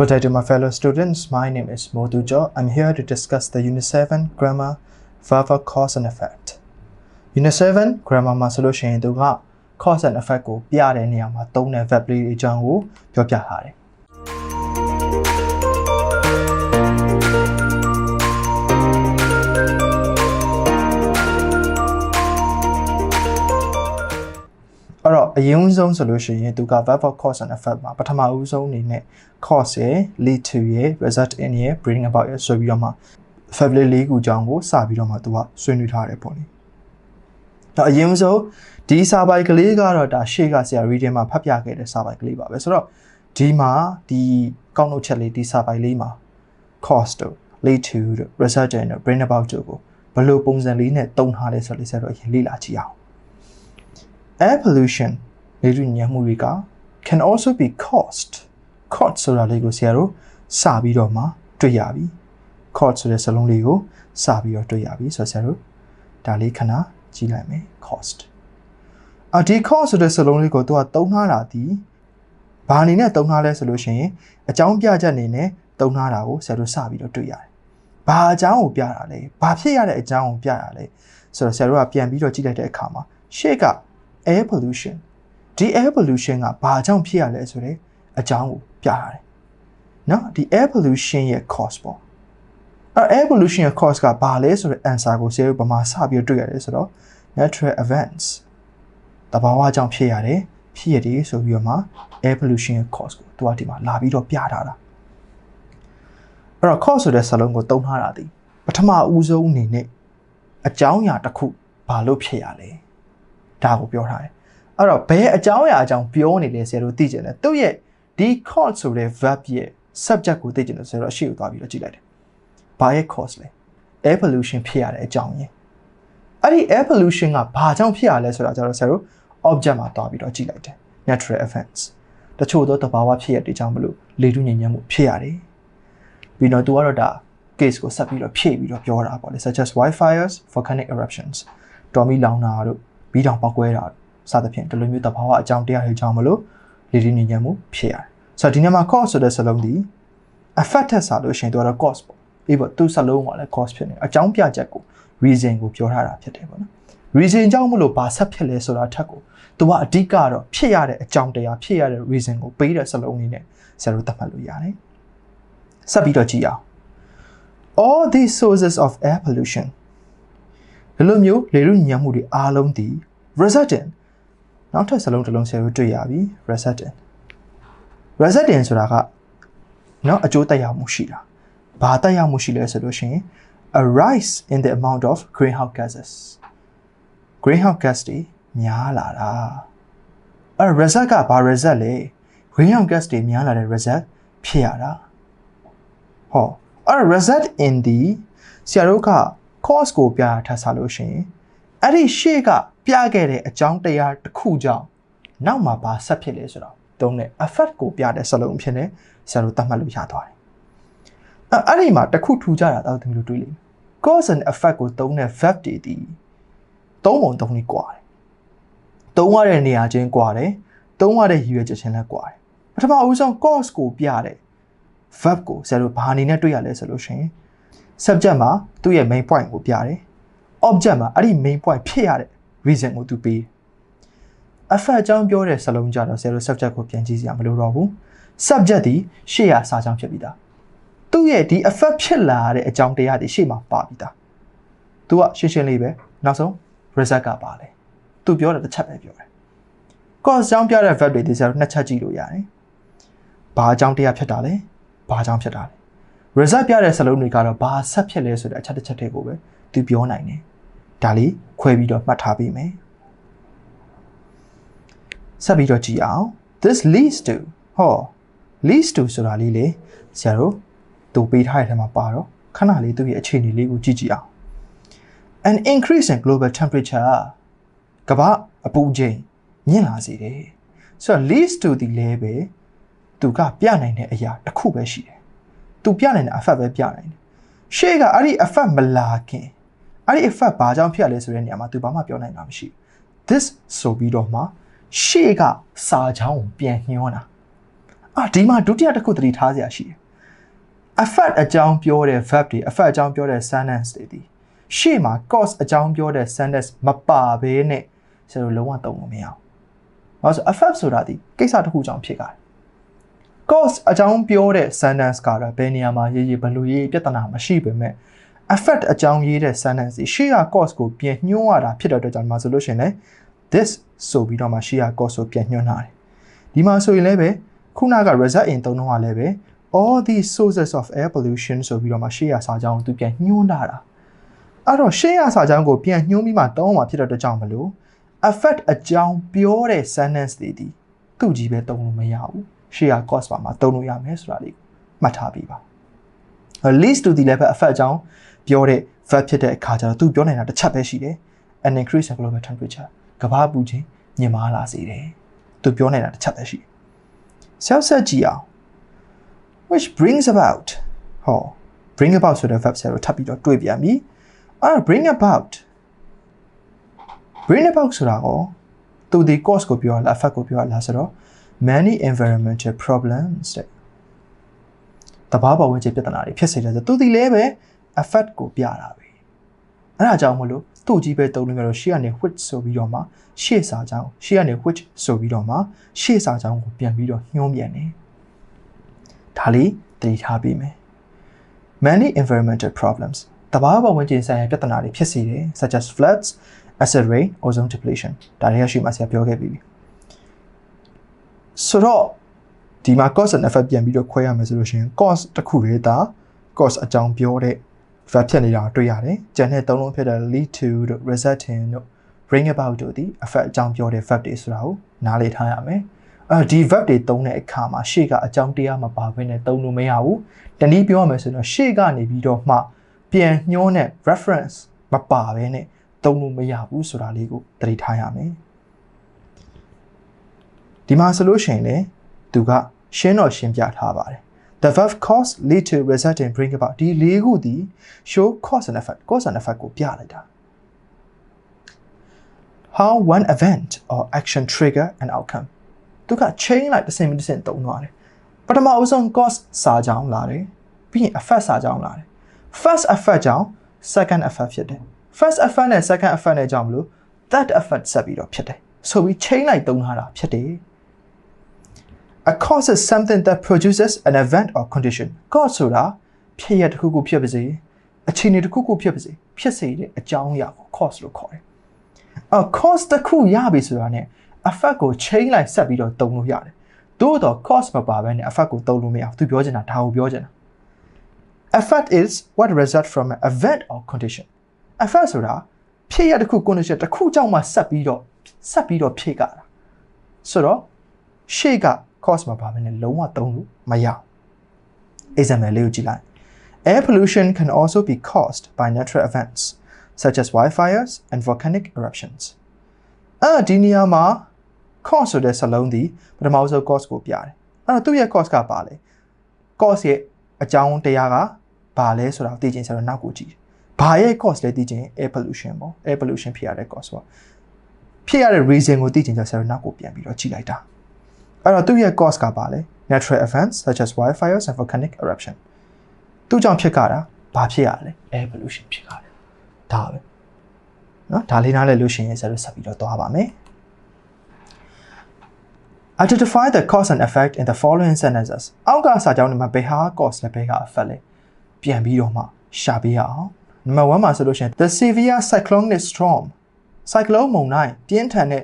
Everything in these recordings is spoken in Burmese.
Good day to my fellow students. My name is Modujo. I'm here to discuss the Unit 7 Grammar Verbal Cause and Effect. Unit 7 Grammar မှာဆိုလို့ရှိရင်သူက cause and effect ကိုပြတဲ့နေရာမှာသုံးတဲ့ verb လေးတွေအကြောင်းကိုပြောပြထားတယ် အဲ့တော့အရင်ဆုံးဆိုလို့ရှိရင်သူက verb of cause and effect မှာပထမဦးဆုံးအနေနဲ့ cause ရယ် lead to ရယ် result in ရယ် bring about ရယ်ဆိုပြီးတော့မှ verb လေးလေးခုအကြောင်းကိုစပြီးတော့မှသူကဆွေးနွေးထားတယ်ပေါ့လေ။တော့အရင်ဆုံးဒီစာပိုက်ကလေးကတော့ဒါရှေ့ကဆရာ reading မှာဖတ်ပြခဲ့တဲ့စာပိုက်ကလေးပါပဲ။ဆိုတော့ဒီမှာဒီကောက်နှုတ်ချက်လေးဒီစာပိုက်လေးမှာ cause တို့ lead to တို့ result in တို့ bring about တို့ကိုဘယ်လိုပုံစံလေးနဲ့တုံးထားလဲဆိုတော့လေးဆက်တော့အရင်လေ့လာကြည့်အောင်။ air pollution လေထုညံမှုတွေက can also be caused caused ဆိုတာလေးကိုဆရာတို့စပြီးတော့မှတွေ့ရပြီ caused ဆိုတဲ့စလုံးလေးကိုစပြီးတော့တွေ့ရပြီဆိုတော့ဆရာတို့ဒါလေးခဏကြည့်လိုက်မယ် caused အဒီ caused ဆိုတဲ့စလုံးလေးကိုသူကတုံးထားတာဒီဘာအနေနဲ့တုံးထားလဲဆိုလို့ရှိရင်အကြောင်းပြချက်အနေနဲ့တုံးထားတာကိုဆရာတို့စပြီးတော့တွေ့ရတယ်ဘာအကြောင်းကိုပြတာလဲဘာဖြစ်ရတဲ့အကြောင်းကိုပြတာလဲဆိုတော့ဆရာတို့ကပြန်ပြီးတော့ကြည့်လိုက်တဲ့အခါမှာရှေ့က air pollution ဒီ air pollution ကဘာကြောင့်ဖြစ်ရလဲဆိုတဲ့အကြောင်းကိုပြရတယ်နော်ဒီ air pollution ရဲ့ cause ပေါ့အဲ့ air pollution ရဲ့ cause ကဘာလဲဆိုတဲ့ answer ကိုဆရာတို့ဗမာစပြီးတွေ့ရတယ်ဆိုတော့ natural events တဘာဝကြောင့်ဖြစ်ရတယ်ဖြစ်ရတယ်ဆိုပြီးတော့မှ air pollution ရဲ့ cause ကိုသူကဒီမှာလာပြီးတော့ပြထားတာအဲ့တော့ cause ဆိုတဲ့စာလုံးကိုသုံးထားတာဒီပထမဦးဆုံးအနေနဲ့အကြောင်းအရာတစ်ခုဘာလို့ဖြစ်ရလဲ ဒါကိုပြောထားတယ်အဲ့တော့ဘယ်အကြောင်းအရာအကြောင်းပြောနေလဲဆရာတို့သိကြတယ်သူ့ရဲ့ဒီ cause ဆိုတဲ့ verb ရဲ့ subject ကိုသိကြတယ်ဆိုတော့အရှိကိုသွားပြီးတော့ကြည့်လိုက်တယ်ဘာရဲ့ cause လဲ air pollution ဖြစ်ရတဲ့အကြောင်းရင်းအဲ့ဒီ air pollution ကဘာကြောင့်ဖြစ်ရလဲဆိုတာကျတော့ဆရာတို့ object မှာသွားပြီးတော့ကြည့်လိုက်တယ် natural events တချို့သောတဘာဝဖြစ်ရတဲ့ကြောင့်မလို့လေထုညဉ့်ညံ့မှုဖြစ်ရတယ်ပြီးတော့သူကတော့ဒါ case ကိုဆက်ပြီးတော့ဖြည့်ပြီးတော့ပြောတာပေါ့လေ such as wildfires volcanic eruptions တော်မီလောင်တာတို့ ဘီးတောင်ပောက်ကွဲတာစသဖြင့်ဒီလိုမျိုးတဘာဝအကြောင်းတရားတွေကြောင့်မလို့လေထုညဉ့်ညံ့မှုဖြစ်ရတယ်ဆိုတော့ဒီနေ့မှာ cause ဆိုတဲ့စလုံးဒီ affect ထက်စားလို့ရှိရင်သူကတော့ cause ပေါ့အေးပေါ့သူစလုံးကလည်း cause ဖြစ်နေအကြောင်းပြချက်ကို reason ကိုပြောထားတာဖြစ်တယ်ပေါ့နော် reason ကြောင့်မလို့ဘာဆက်ဖြစ်လဲဆိုတာထက်ကိုသူကအဓိကတော့ဖြစ်ရတဲ့အကြောင်းတရားဖြစ်ရတဲ့ reason ကိုပေးတဲ့စလုံးလေးနဲ့ဆရာတို့သတ်မှတ်လို့ရတယ်ဆက်ပြီးတော့ကြည့်အောင် all these sources of air pollution ဒီလိုမျိုးလေရုညံမှုတွေအားလုံးဒီ resident နောက်ထပ်စလုံးတစ်လုံးဆရာတို့တွေ့ရပြီ resident resident ဆိုတာကနော်အကျိုးတက်ရောက်မှုရှိတာဘာတက်ရောက်မှုရှိလဲဆိုလို့ရှိရင် a rise in the amount of greenhouse gases greenhouse gas တွေများလာတာအဲ result ကဘာ result လဲ greenhouse gas တွေများလာတဲ့ result ဖြစ်ရတာဟောအဲ result in the ဆရာတို့က course ကိုပြတာထပ်ဆလို့ရှိရင်အဲ့ဒီရှေ့ကပြခဲ့တဲ့အကြောင်းတရားတစ်ခုကြောင့်နောက်မှာဘာဆက်ဖြစ်လဲဆိုတော့သုံးတဲ့ effect ကိုပြတဲ့စလုံးဖြစ်နေဆရာတို့သတ်မှတ်လို့ရသွားတယ်။အဲ့ဒီမှာတစ်ခုထူကြတာတော့ဒီလိုတွေးလိမ့်မယ်။ cause and effect ကိုသုံးတဲ့ verb တွေဒီသုံးပုံသုံးနည်းကွာတယ်။သုံးရတဲ့နေရာချင်းကွာတယ်။သုံးရတဲ့ရည်ရွယ်ချက်ချင်းလည်းကွာတယ်။ပထမအဦးဆုံး cause ကိုပြတဲ့ verb ကိုဆရာတို့ဘာအနေနဲ့တွေ့ရလဲဆိုလို့ရှိရင် subject မှာသူ့ရဲ့ main point ကိုပြတယ် object မှာအဲ့ဒီ main point ဖြစ်ရတဲ့ reason ကိုသူပေးတယ် effect အကြောင်းပြောတဲ့စလုံးကြတော့ဆရာတို့ subject ကိုပြန်ကြည့်စရာမလိုတော့ဘူး subject ဒီရှေ့ရစာကြောင်းဖြစ်ပြီးသားသူ့ရဲ့ဒီ effect ဖြစ်လာတဲ့အကြောင်းတရားတွေရှေ့မှာပါပြီးသားသူကရှင်းရှင်းလေးပဲနောက်ဆုံး result ကပါလေသူပြောတဲ့တစ်ချက်ပဲပြောတယ် cause ကြောင်းပြတဲ့ verb တွေဒီဆရာတို့နှစ်ချက်ကြည့်လို့ရတယ်ဘာအကြောင်းတရားဖြစ်တာလဲဘာအကြောင်းဖြစ်တာလဲ result ပြတဲ့စလုံးတွေကတော့ဘာဆက်ဖြစ်လဲဆိုတဲ့အချက်တစ်ချက်တွေကိုပဲသူပြောနိုင်တယ်ဒါလေးခွဲပြီးတော့မှတ်ထားပေးမယ်ဆက်ပြီးတော့ကြည့်အောင် this leads to ဟော leads to ဆိုတာလေးလေဆရာတို့သူပေးထားတဲ့ထဲမှာပါတော့ခဏလေးသူ့ရဲ့အခြေအနေလေးကိုကြည့်ကြည့်အောင် an increase in global temperature ကမ္ဘာအပူချိန်မြင့်လာစေတယ်ဆိုတော့ leads to ဒီ level သူကပြနိုင်တဲ့အရာတစ်ခုပဲရှိတယ် သူပြနိုင်တဲ့ effect ပဲပြနိုင်တယ်ရှေ့ကအဲ့ဒီ effect မလာခင်အဲ့ဒီ effect ဘာကြောင့်ဖြစ်ရလဲဆိုတဲ့နေရာမှာသူဘာမှပြောနိုင်တာမရှိဘူး this ဆိုပြီးတော့မှရှေ့ကစာချောင်းကိုပြန်ညှိုးတာအာဒီမှာဒုတိယတစ်ခုသတိထားစရာရှိတယ် affect အကြောင်းပြောတဲ့ verb တွေ affect အကြောင်းပြောတဲ့ sentence တွေဒီရှေ့မှာ cause အကြောင်းပြောတဲ့ sentence မပါဘဲနဲ့ဆရာတို့လုံးဝသုံးလို့မရအောင်။ဘာလို့ဆို affect ဆိုတာဒီကိစ္စတစ်ခုကြောင့်ဖြစ်တာ။ cause အကြောင်းပြောတဲ့ sentence ကတော့ဘယ်နေရာမှာရေးရေးဘယ်လိုရေးပြဿနာမရှိပေမဲ့ affect အကြောင်းရေးတဲ့ sentence ဒီရှေ့က cause ကိုပြန်ညှိုးရတာဖြစ်တဲ့အတွက်ကြောင့်ဒီမှာဆိုလို့ရှိရင်လည်း this ဆိုပြီးတော့မှရှေ့က cause ကိုပြန်ညှိုးထားတယ်။ဒီမှာဆိုရင်လည်းပဲခုနက result in သုံးတော့ကလည်းပဲ all these sources of air pollution ဆိုပြီးတော့မှရှေ့ရစာကြောင်းသူပြန်ညှိုးတာတာအဲ့တော့ရှေ့ရစာကြောင်းကိုပြန်ညှိုးပြီးမှတောင်းမှာဖြစ်တဲ့အတွက်ကြောင့်မလို့ affect အကြောင်းပြောတဲ့ sentence တွေဒီသူ့ကြီးပဲတုံးလို့မရဘူး ရှေ့ရ cause ပါမှာတုံးလို့ရမယ်ဆိုတာလေးမှတ်ထားပြီးပါ least to the level affect အကြောင်းပြောတဲ့ verb ဖြစ်တဲ့အခါကျတော့သူပြောနေတာတစ်ချက်ပဲရှိတယ် an increase in global temperature ကမ္ဘာပူချိန်မြင့်မားလာစေတယ်သူပြောနေတာတစ်ချက်ပဲရှိတယ်ဆက်ဆက်ကြည့်အောင် which brings about ဟော bring about ဆိုတဲ့ verb ဆရာတို့ထပ်ပြီးတော့တွေးပြန်ပြီအဲ့ bring about bring about ဆိုတာကိုသူဒီ cause ကိုပြောရလား effect ကိုပြောရလားဆိုတော့ many environmental problems တဲ့တဘာပေါ်ဝင်ခြေပြဿနာတွေဖြစ်စေတယ်ဆိုသူဒီလည်းပဲ effect ကိုပြတာပဲအဲ့ဒါကြောင့်မလို့သူ့ကြီးပဲတုံးလို့မျိုးရှေ့ကနေ which ဆိုပြီးတော့မှရှေ့စာကြောင်းရှေ့ကနေ which ဆိုပြီးတော့မှရှေ့စာကြောင်းကိုပြန်ပြီးတော့ညှိုးပြန်တယ်ဒါလေးသတိထားပြီးမယ် many environmental problems တဘာဝဝင်ကျင်ဆိုင်ရာပြဿနာတွေဖြစ်စေတယ် such as floods acid rain ozone depletion ဒါတွေကရှိမှဆရာပြောခဲ့ပြီးပြီ ဆိုတော့ဒီမှာ cause and effect ပြန်ပြီးတော့ခွဲရမယ်ဆိုလို့ရှိရင် cause တစ်ခုလေးဒါ cause အကြောင်းပြောတဲ့ verb ဖြစ်နေတာတွေ့ရတယ်။ကျန်တဲ့သုံးလုံးဖြစ်တဲ့ lead to တို့ result in တို့ bring about တို့ဒီ effect အကြောင်းပြောတဲ့ verb တွေဆိုတာကိုနားလည်ထားရမယ်။အဲဒီ verb တွေသုံးတဲ့အခါမှာရှေ့ကအကြောင်းတရားမပါဘဲနဲ့သုံးလို့မရဘူး။တနည်းပြောရမယ်ဆိုတော့ရှေ့ကနေပြီးတော့မှပြန်ညှိုးတဲ့ reference မပါဘဲနဲ့သုံးလို့မရဘူးဆိုတာလေးကိုသတိထားရမယ်။ ဒီမှာဆိုလို့ရှိရင်လေသူကရှင်းတော့ရှင်းပြထားပါတယ် the verb cause lead to result and bring about ဒီလေးခုဒီ show cause and effect cause and effect ကိုပြလိုက်တာ how one event or action trigger an outcome သူက chain လိုက်တစ်စင်တစ်စင်တုံသွားတယ်ပထမအဆုံး cause စာကြောင်းလာတယ်ပြီးရင် effect စာကြောင်းလာတယ် first effect ကြောင့် second effect ဖြစ်တယ် first effect နဲ့ second effect နဲ့ကြောင့်မလို့ that effect ဆက်ပြီးတော့ဖြစ်တယ်ဆိုပြီး chain လိုက်တုံထားတာဖြစ်တယ် a cause is something that produces an event or condition cause ဆိုတာဖြစ်ရတစ်ခုခုဖြစ်ပါစေအခြေအနေတစ်ခုခုဖြစ်ပါစေဖြစ်စေတဲ့အကြောင်းအရာကို cause လို့ခေါ်တယ်။အော် cause တစ်ခုရပြီဆိုတာ ਨੇ effect ကို chain လိုက်ဆက်ပြီးတော့တုံလို့ရတယ်။သို့တော့ cause မပါဘဲနဲ့ effect ကိုတုံလို့မရဘူး။သူပြောချင်တာဒါကိုပြောချင်တာ။ effect is what result from an event or condition. effect ဆိုတာဖြစ်ရတစ်ခု condition တစ်ခုကြောင့်မှဆက်ပြီးတော့ဆက်ပြီးတော့ဖြစ်ကြတာ။ဆိုတော့ရှေ့က cause မှာပါမယ်နဲ့လုံးဝသုံးလို့မရဘူး example လေးကိုကြည့်လိုက် air pollution can also be caused by natural events such as wildfires and volcanic eruptions အဲ့ဒီနေရာမှာ cause ဆိုတဲ့စလုံးဒီပထမဆုံး cause ကိုပြတယ်အဲ့တော့သူ့ရဲ့ cause ကပါလေ cause ရဲ့အကြောင်းတရားကဘာလဲဆိုတာသိချင်ဆိုတော့နောက်ကိုကြည့်ဘာရဲ့ cause လဲသိချင် air pollution ပေါ့ air pollution ဖြစ်ရတဲ့ cause ပေါ့ဖြစ်ရတဲ့ reason ကိုသိချင်ကြဆိုတော့နောက်ကိုပြန်ပြီးတော့ကြည့်လိုက်တာ အဲ့တော့သူ့ရဲ့ cause ကပါလေ natural events such as wildfires and volcanic eruption သူ့ကြောင့်ဖြစ်ကြတာဘာဖြစ်ရလဲ air pollution ဖြစ်ကြတယ်ဒါပဲเนาะဒါလေးနားလည်လို့ရှိရင်ဆက်လို့ဆက်ပြီးတော့သွားပါမယ် Identify the cause and effect in the following sentences အောက်ကစာကြောင်းတွေမှာဘယ်ဟာ cause နဲ့ဘယ်ဟာ effect လဲပြန်ပြီးတော့မှရှာပေးရအောင် number 1မှာဆိုလို့ရှိရင် the severe cyclonic storm cyclone မုန်တိုင်းပြင်းထန်တဲ့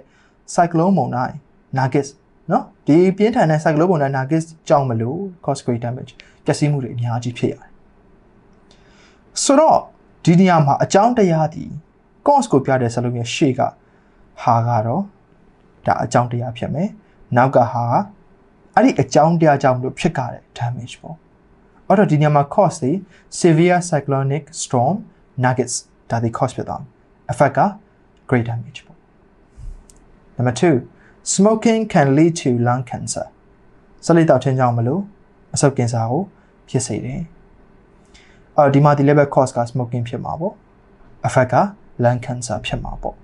cyclone မုန်တိုင်း Nagis နော်ဒီပြင်းထန်တဲ့ cyclone ပုံနဲ့ Nagis ကြောင့်မလို့ cause great damage ပျက်စီးမှုတွေအများကြီးဖြစ်ရတယ်ဆိုတော့ဒီနေရာမှာအကြောင်းတရားဒီ cause ကိုပြတဲ့စလုံးရဲ့ရှေ့ကဟာကတော့ဒါအကြောင်းတရားဖြစ်မယ်နောက်ကဟာအဲ့ဒီအကြောင်းတရားကြောင့်လို့ဖြစ်ကြတဲ့ damage ပေါ့အဲ့တော့ဒီနေရာမှာ cause ဒီ severe cyclonic storm nuggets ဒါဒီ cause ဖြစ်သွားမယ် effect က great damage ပေါ့ number 2 smoking can lead to lung cancer ဆလိတောက်ခြင်းကြောင့်မလို့အဆုတ်ကင်ဆာကိုဖြစ်စေတယ်အော်ဒီမှာဒီ level cause က smoking ဖြစ်မှာပေါ့ effect က lung cancer ဖြစ်မှာပေါ့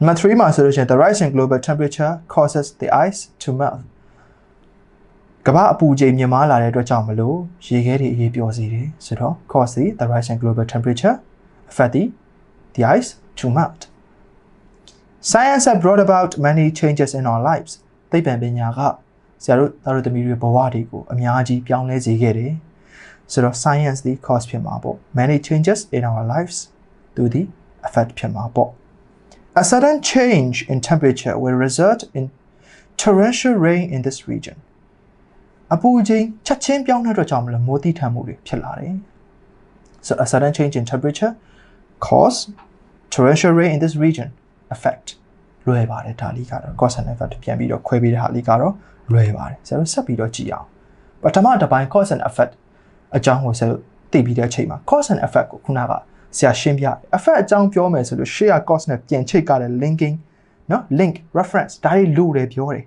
number 3မှာဆိုလို့ရှိရင် the rise in global temperature causes the ice to melt ကမ္ဘာအပူချိန်မြင့်မားလာတဲ့အတွက်ကြောင့်မလို့ရေခဲတွေအေးပျော်စေတယ်ဆိုတော့ cause the the rise in global temperature affect the the ice to melt science has brought about many changes in our lives သိပ္ပံပညာကဆရာတို့သားတို့သမီးတွေဘဝတွေကိုအများကြီးပြောင်းလဲစေခဲ့တယ်ဆိုတော့ science ဒီ cause ဖြစ်မှာပေါ့ many changes in our lives သူဒီ affect ဖြစ်မှာပေါ့ A sudden change in temperature will result in torrential rain in this region. အပူချိန်ချက်ချင်းပြောင်းတဲ့အတွက်ကြောင့်မလို့မိုးတိထန်မှုတွေဖြစ်လာတယ်။ So a sudden change in temperature cause torrential rain in this region Affect လွယ်ပါတယ်ဒါလေးကတော့ cause and effect ပြန်ပြီးတော့ခွဲပေးတဲ့ဟာလေးကတော့လွယ်ပါတယ်ဆရာတို့ဆက်ပြီးတော့ကြည့်အောင်ပထမတစ်ပိုင်း cause and effect အကြောင်းကိုဆရာတို့သိပြီးတဲ့အချိန်မှာ cause and effect ကိုခုနကဆရာရှင်းပြတယ် effect အကြောင်းပြောမယ်ဆိုလို့ share cause နဲ့ပြန်ချိတ်ကတဲ့ linking နော် link reference ဒါတွေလို့တယ်ပြောတယ်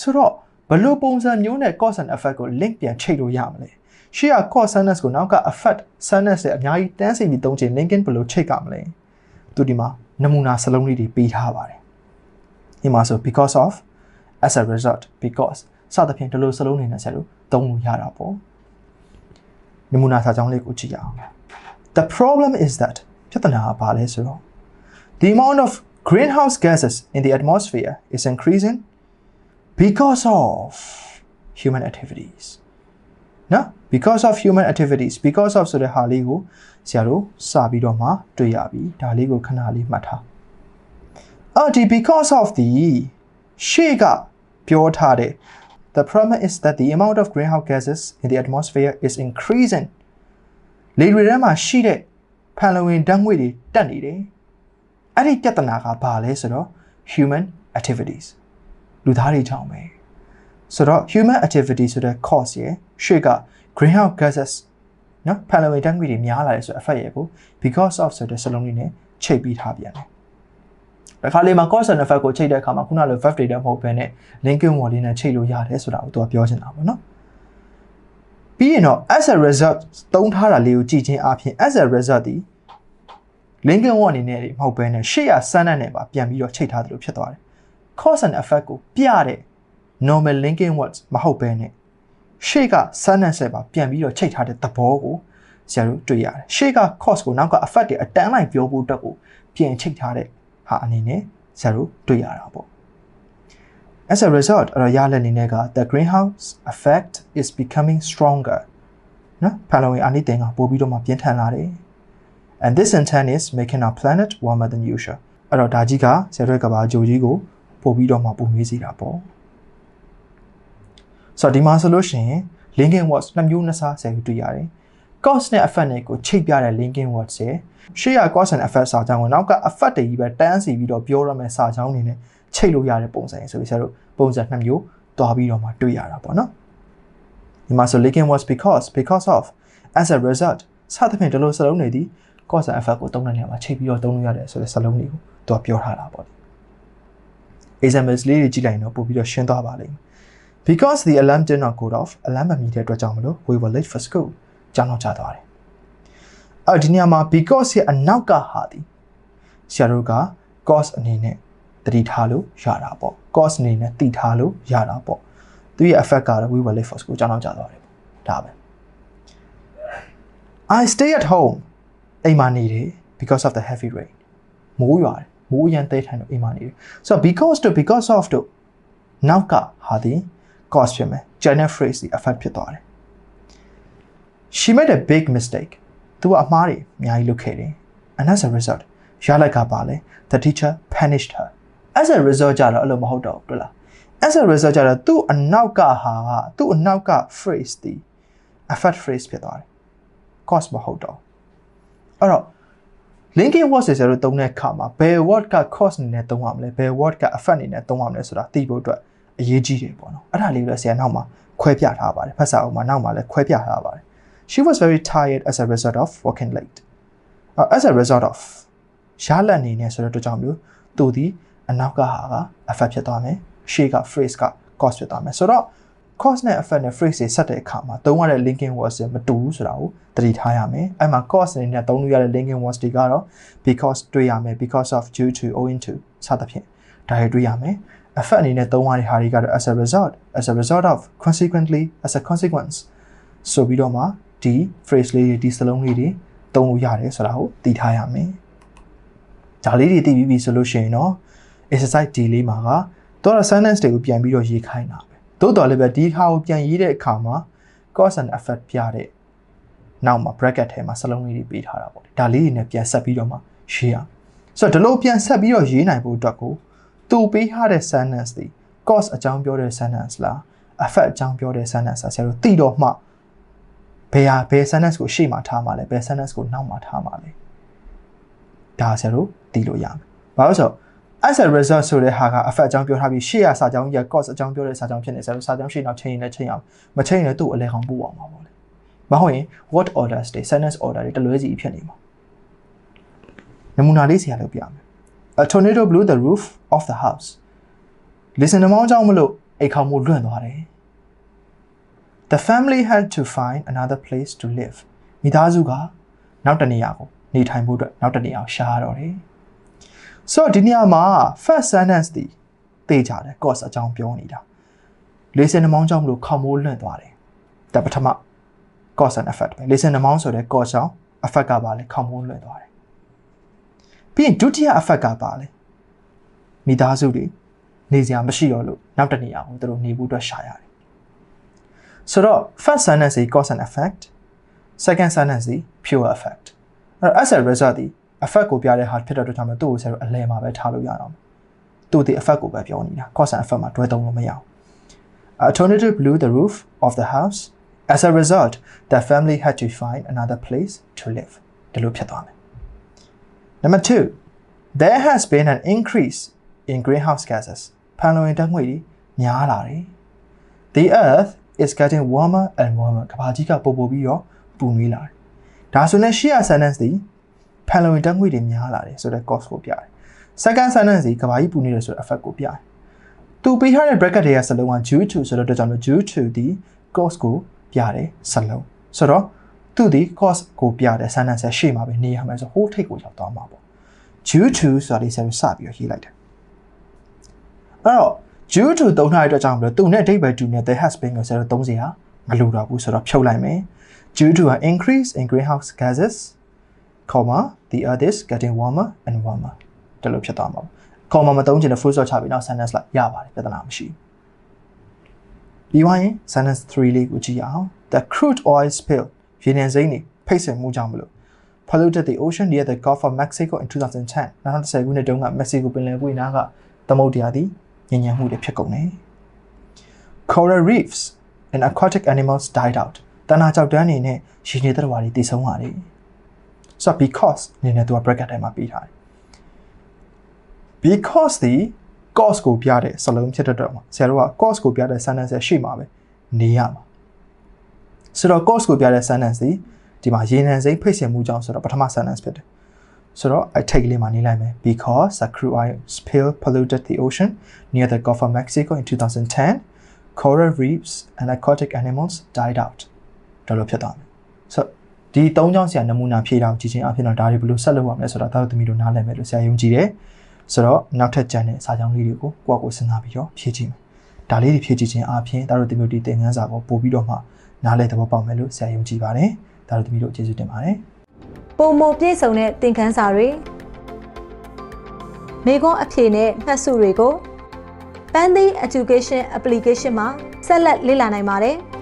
ဆိုတော့ဘယ်လိုပုံစံမျိုးနဲ့ cause and effect ကို link ပြန်ချိတ်လို့ရမလဲ share cause sentence ကိုနောက်က effect sentence နဲ့အများကြီးတန်းစီပြီးသုံးချင် linking ဘယ်လိုချိတ်ကမလဲသူဒီမှာ နမူနာစလုံးလေးတွေပေးထားပါတယ်ဒီမှာဆို because of as a result because စသဖြင့်ဒီလိုစလုံးနေနဲ့ဆက်လို့သုံးလို့ရတာပေါ့နမူနာစာကြောင်းလေးကိုကြည့်ရအောင် The problem is that ပြဿနာကဘာလဲဆိုတော့ the amount of greenhouse gases in the atmosphere is increasing because of human activities နော် because of human activities because of ဆိုတဲ့ဟာလေးကိုဆရာတို့စပြီးတော့မှတွေ့ရပြီဒါလေးကိုခဏလေးမှတ်ထားအော်ဒီ because of the ရှေ့ကပြောထားတဲ့ the problem is that the amount of greenhouse gases in the atmosphere is increasing လေတွေထဲမှာရှိတဲ့ဖန်လုံဝင်ဓာတ်ငွေ့တွေတက်နေတယ်အဲ့ဒီပြဿနာကဘာလဲဆိုတော့ human activities လူသားတွေကြောင့်ပဲ ဆိုတော့ human activity ဆိုတဲ့ cause ရယ်ရှေ့က greenhouse gases နော်ဖန်လုံဝင်ဓာတ်ငွေ့တွေများလာတယ်ဆိုတော့ effect ရယ်ကို because of ဆိုတဲ့စလုံးလေးနဲ့ချိန်ပြီးထားပြန်တယ်တခါလေမှာ cause and effect ကိုချိန်တဲ့အခါမှာခုနလို verb data မဟုတ်ဘဲနဲ့ linking word လေးနဲ့ချိန်လို့ရတယ်ဆိုတာကိုသူကပြောချင်တာပေါ့နော်ပြီးရင်တော့ as a result သုံးထားတာလေးကိုကြည့်ချင်းအပြင် as a result ဒီ linking word အနေနဲ့မဟုတ်ဘဲနဲ့ရှေ့ရစမ်းတဲ့နဲ့ပါပြန်ပြီးတော့ချိန်ထားသလိုဖြစ်သွားတယ် cause and effect ကိုပြတဲ့ normal linking words မဟုတ်ဘဲနဲ့ရှေ့က sentence ပါပြန်ပြီးတော့ချိန်ထားတဲ့သဘောကိုဆရာတို့တွေ့ရတယ်ရှေ့က cause ကိုနောက်က effect တွေအတန်းလိုက်ပြောဖို့အတွက်ကိုပြန်ချိန်ထားတဲ့ဟာအနေနဲ့ဆရာတို့တွေ့ရတာပေါ့ As a result အရလက်အနေနဲ့က the greenhouse effect is becoming stronger နော်ဖန်လုံရင်အနိတင်ကပို့ပြီးတော့မှပြင်းထန်လာတယ် and this in turn is making our planet warmer than usual အဲ့တော့ဒါကြီးကဆရာတို့ကဘာဂျိုကြီးကိုပို့ပြီးတော့မှပုံမေးစီတာပေါ့ ဆိုတော့ဒီမှာဆိုလို့ရှိရင် linking words နှစ်မျိုးနှစ်စားဆရာတို့တွေ့ရတယ် cause နဲ့ effect နဲ့ကိုချိန်ပြတဲ့ linking words ရဲ့ရှေ့က cause and effect စာကြောင်းကိုနောက်က effect တွေကြီးပဲတန်းစီပြီးတော့ပြောရမယ့်စာကြောင်းနေနဲ့ချိန်လို့ရတဲ့ပုံစံဆိုပြီးဆရာတို့ပုံစံနှစ်မျိုးတွားပြီးတော့မှတွေ့ရတာပေါ့နော်ဒီမှာဆို linking words because because of as a result စသဖြင့်ဒီလိုစလုံးတွေဒီ cause and effect ကိုသုံးတဲ့နေရာမှာချိန်ပြီးတော့သုံးလို့ရတယ်ဆိုတဲ့စလုံးတွေကိုသူကပြောထားတာပေါ့ examples လေးတွေကြည့်လိုက်ရင်တော့ပို့ပြီးတော့ရှင်းသွားပါလိမ့်မယ် because the alarm did not go off alarm မမြည်တဲ့အတွက်ကြောင့်မလို့ we were late for school ကြောင်းတော့ကြသွားတယ်အဲ့ဒီနေရာမှာ because ရဲ့အနောက်ကဟာဒီဆရာတို့က cause အနေနဲ့တတိထားလို့ရတာပေါ့ cause အနေနဲ့တည်ထားလို့ရတာပေါ့သူရဲ့ effect ကတော့ we were late for school ကြောင်းတော့ကြသွားတယ်ပေါ့ဒါပဲ I stay at home အိမ်မှာနေတယ် because of the heavy rain မိုးရွာတယ်မိုးရမ်းတဲထိုင်တော့အိမ်မှာနေတယ်ဆိုတော့ because to because of တို့နောက်ကဟာဒီ cause ဖြစ်မယ် general phrase ဒီ effect ဖြစ်သွားတယ် she made a big mistake သူကအမှားတွေအများကြီးလုပ်ခဲ့တယ် and as a result ရလိုက်ကပါလဲ the teacher punished her as a result ကြတော့အဲ့လိုမဟုတ်တော့ဘူးလား as a result ကြတော့သူ့အနောက်ကဟာကသူ့အနောက်က phrase ဒီ effect phrase ဖြစ်သွားတယ် cause မဟုတ်တော့အဲ့တော့ linking word ဆိုတော့သုံးတဲ့အခါမှာဘယ် word က cause အနေနဲ့သုံးရမလဲဘယ် word က effect အနေနဲ့သုံးရမလဲဆိုတာသိဖို့အတွက် အရေးကြီးတယ်ပေါ့နော်အဲ့ဒါလေးလည်းဆရာနောက်မှာခွဲပြထားပါတယ်ဖတ်စာအုပ်မှာနောက်မှာလည်းခွဲပြထားပါတယ် she was very tired as a result of working late uh, as a result of ရှားလက်အနေနဲ့ဆိုတော့တို့ကြောင့်မျိုးသူဒီအနောက်ကဟာက effect ဖြစ်သွားမယ်ရှေ့က phrase က cause ဖြစ်သွားမယ်ဆိုတော့ cause နဲ့ effect နဲ့ phrase တွေဆက်တဲ့အခါမှာသုံးရတဲ့ linking words တွေမတူဘူးဆိုတာကိုသတိထားရမယ်အဲ့မှာ cause အနေနဲ့သုံးလို့ရတဲ့ linking words တွေကတော့ because တွေ့ရမယ် because of due to owing to စသဖြင့်ဒါတွေတွေ့ရမယ် effect အနေနဲ့သုံးရတဲ့ဟာတွေကတော့ as a result as a result of consequently as a consequence ဆိုပြီးတော့မှဒီ phrase လေးတွေဒီစလုံးလေးတွေသုံးလို့ရတယ်ဆိုတာကိုသိထားရမယ်ဒါလေးတွေသိပြီးပြီဆိုလို့ရှိရင်တော့ exercise D လေးမှာကတော့ sentence တွေကိုပြန်ပြီးတော့ရေးခိုင်းတာပဲသို့တော်လည်းပဲဒီဟာကိုပြန်ရေးတဲ့အခါမှာ cause and effect ပြတဲ့နောက်မှာ bracket ထဲမှာစလုံးလေးတွေပေးထားတာပေါ့ဒါလေးတွေနဲ့ပြန်ဆက်ပြီးတော့မှရေးရအောင်ဆိုတော့ဒီလိုပြန်ဆက်ပြီးတော့ရေးနိုင်ဖို့အတွက်ကို သူပေးထားတဲ့ sentence တွေ cause အကြောင်းပြောတဲ့ sentence လား effect အကြောင်းပြောတဲ့ sentence လားဆရာတို့သိတော့မှဘယ်ဟာဘယ် sentence ကိုရှေ့မှာထားမှာလဲဘယ် sentence ကိုနောက်မှာထားမှာလဲဒါဆရာတို့သိလို့ရမယ်ဘာလို့ဆိုတော့ as a result ဆိုတဲ့ဟာက effect အကြောင်းပြောထားပြီးရှေ့ရစာကြောင်းကြီးက cause အကြောင်းပြောတဲ့စာကြောင်းဖြစ်နေဆရာတို့စာကြောင်းရှေ့နောက်ချိန်ရင်လည်းချိန်အောင်မချိန်ရင်လည်းသူ့အလဲကောင်ပို့အောင်ပါပေါ့လေမဟုတ်ရင် what orders တွေ sentence order တွေတလွဲစီဖြစ်နေမှာနမူနာလေးဆရာလုပ်ပြမယ် A tornado blew the roof of the house listen မောင်းကြောင့်မလို့အိမ်ခေါင်မို့လွင့်သွားတယ် The family had to find another place to live မိသားစုကနောက်တစ်နေရာကိုနေထိုင်ဖို့အတွက်နောက်တစ်နေရာကိုရှာရတော့တယ်ဆိုတော့ဒီနေရာမှာ first sentence ဒီသိကြတယ် cause အကြောင်းပြောနေတာလေစင်နှမောင်းကြောင့်မလို့ခေါင်မိုးလွင့်သွားတယ်ဒါပထမ cause and effect ပဲလေစင်နှမောင်းဆိုတဲ့ cause ကြောင့် effect ကပါလေခေါင်မိုးလွင့်သွားတယ် ပြီးရင်ဒုတိယ effect ကပါလေမိသားစုတွေနေစရာမရှိတော့လို့နောက်တစ်နေရာကိုသူတို့နေဖို့အတွက်ရှာရတယ်ဆိုတော့ first sentence is cause and effect second sentence is pure effect အဲ့တော့ as a result ဒီ effect ကိုပြတဲ့ဟာဖြစ်တဲ့အတွက်ကြောင့်မို့သူ့ကိုဆရာတို့အလဲမှာပဲထားလို့ရအောင်သူ့ဒီ effect ကိုပဲပြောနေတာ cause and effect မှာတွဲသုံးလို့မရအောင် A tornado blew the roof of the house as a result the family had to find another place to live ဒီလိုဖြစ်သွားမယ် Number 2 there has been an increase in greenhouse gases ဖန်လုံအိမ်ဓာတ်ငွေ့တွေများလာတယ် The earth is getting warmer and warmer ကဘာကြီးကပိုပိုပြီးတော့ပူနွေးလာတယ်ဒါဆိုရင်ရှေ့ရ sentence ဒီဖန်လုံအိမ်ဓာတ်ငွေ့တွေများလာတယ်ဆိုတဲ့ cause ကိုပြတယ် second sentence ဒီကဘာကြီးပူနေတယ်ဆိုတဲ့ effect ကိုပြတယ်သူပေးထားတဲ့ bracket တွေကစလုံးက due to ဆိုတော့ကြောင့်လို့ due to ဒီ cause ကိုပြတယ်စလုံးဆိုတော့ သူဒီ cause ကိုပြတဲ့ sentence ရဲ့ရှေ့မှာပဲနေရမယ်ဆိုဟိုးထိတ်ကိုရောက်သွားမှာပေါ့ due to ဆိုတာလေးဆက်ပြီးစပြီးတော့ရေးလိုက်တယ်အဲ့တော့ due to သုံးထားတဲ့အတွက်ကြောင့်မလို့သူနဲ့အဓိပ္ပာယ်တူနဲ့ there has been ကိုဆက်တော့သုံးစရာမလိုတော့ဘူးဆိုတော့ဖြုတ်လိုက်မယ် due to an increase in greenhouse gases comma the earth is getting warmer and warmer ဒါလိုဖြစ်သွားမှာပေါ့ comma မသုံးချင်တဲ့ full stop ချပြီးနောက် sentence လိုက်ရပါတယ်ပြဿနာမရှိဘူးပြီးသွားရင် sentence 3လေးကိုကြည့်အောင် the crude oil spill ရေနံစိမ်းတွေဖိတ်ဆင်မှုကြောင့်မလို့ polluted the ocean near the Gulf of Mexico in 2010 2010ခုနှစ်တုန်းက Mexico ပင်လယ်ကွေ့နားကသမုဒ္ဒရာသည်ညဉ့်ညံမှုတွေဖြစ်ကုန်တယ် Coral reefs and aquatic animals died out တနာကြောက်တန်းနေနဲ့ရေနေသတ္တဝါတွေတည်ဆုံးရတယ်ဆိုတော့ because အနေနဲ့သူက bracket ထဲမှာပေးထားတယ် because ဒီ cause ကိုပြတဲ့စလုံးဖြစ်တဲ့တော့မှာဆရာတို့က cause ကိုပြတဲ့ sentence ရဲ့ရှေ့မှာပဲနေရမှာ ဆိုတော့ cause ကိုပြတဲ့ sentence ဒီဒီမှာရေနံစိမ်းဖိတ်ဆင်မှုကြောင့်ဆိုတော့ပထမ sentence ဖြစ်တယ်ဆိုတော့အထိတ်ကလေးမှာနေလိုက်မယ် because the crude oil spill polluted the ocean near the Gulf of Mexico in 2010 coral reefs and aquatic animals died out ဒါလိုဖြစ်သွားမယ်ဆိုတော့ဒီ၃ကြောင်းဆရာနမူနာဖြည့်တော့ကြည့်ချင်းအဖြစ်တော့ဒါတွေဘယ်လိုဆက်လုပ်ရမလဲဆိုတာသာသမီတို့နားလည်မယ်လို့ဆရာယုံကြည်တယ်ဆိုတော့နောက်ထပ်ကျန်တဲ့စာကြောင်းလေးတွေကိုကိုယ့်ကိုယ်စဉ်းစားပြီးတော့ဖြည့်ကြည့်မယ်ဒါလေးတွေဖြည့်ကြည့်ခြင်းအပြင်ဒါတို့သမီတို့ဒီသင်ခန်းစာကိုပို့ပြီးတော့မှ နားလည်သဘောပေါက်မယ်လို့ဆရာယုံကြည်ပါတယ်ဒါတို့သမီတို့ကျေးဇူးတင်ပါတယ်ပုံမပြည့်စုံတဲ့သင်ခန်းစာတွေမိခွန်းအဖြေနဲ့မှတ်စုတွေကို Pandy Education Application မှာဆက်လက်လေ့လာနိုင်ပါတယ်။